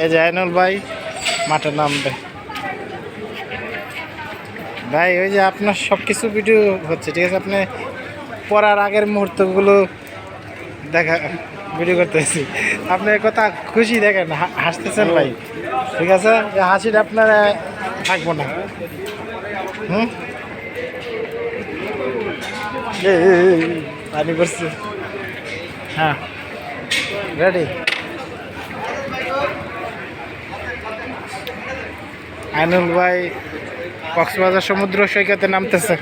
এই যে আইনুল ভাই, মাঠে নামবে। ভাই, ওই যে আপনার সব কিছু ভিডিও হচ্ছে, ঠিক আছে? আপনি পড়ার আগের মুহূর্তগুলো দেখা ভিডিও করতেছি। আপনি কথা খুশি দেখেন হাসতেছেন ভাই। ঠিক আছে? হাসিটা আপনার থাকব না। হুম? পানি পড়ছে। হ্যাঁ। রেডি আইনুল ভাই কক্সবাজার সমুদ্র সৈকতে নামতেছে।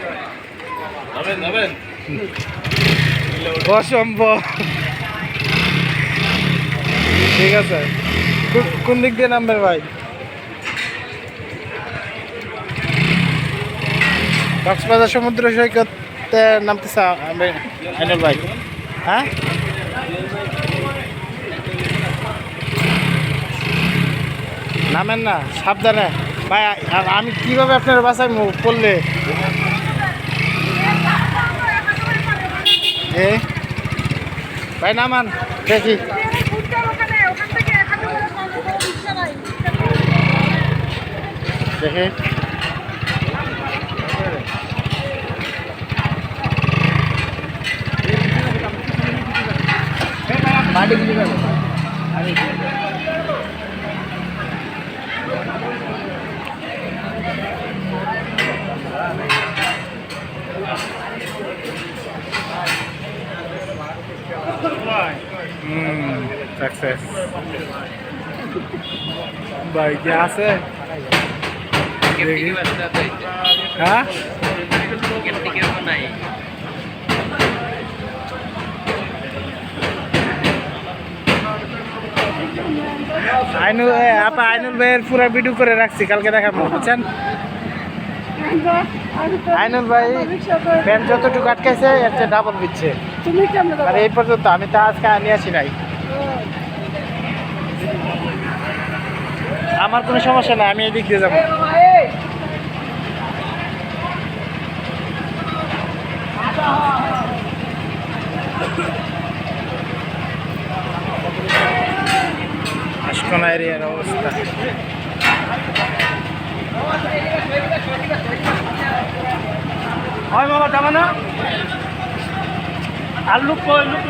অসম্ভব। ঠিক আছে। কোন দিক দিয়ে নামবেন ভাই? কক্সবাজার সমুদ্র সৈকতে নামতেছে আইনুল ভাই। হ্যাঁ? নামেন না, সাবধানে। ভাই আ- আমি কীভাবে আপনার বাসায় পড়লে এ? ভাই নামান দেখি। দেখি। হুম সাকসেস ভাই কি আছে হ্যাঁ আইনুল আপা আইনুল ভাইয়ের পুরো ভিডিও করে রাখছি কালকে দেখাবো বুঝছেন? আইনুল ভাই প্যান্ট যতটুকু আটকাইছে এর চেয়ে ডাবল দিচ্ছে। তুমি কেমন আর এই পর্যন্ত আমি তো আজকে নিয়ে আসি নাই। আমার কোনো সমস্যা নাই আমি এদিক দিয়ে যাব। আশকোনা এরিয়ার অবস্থা। হয় বাবা যাবে না? আর লুক লুক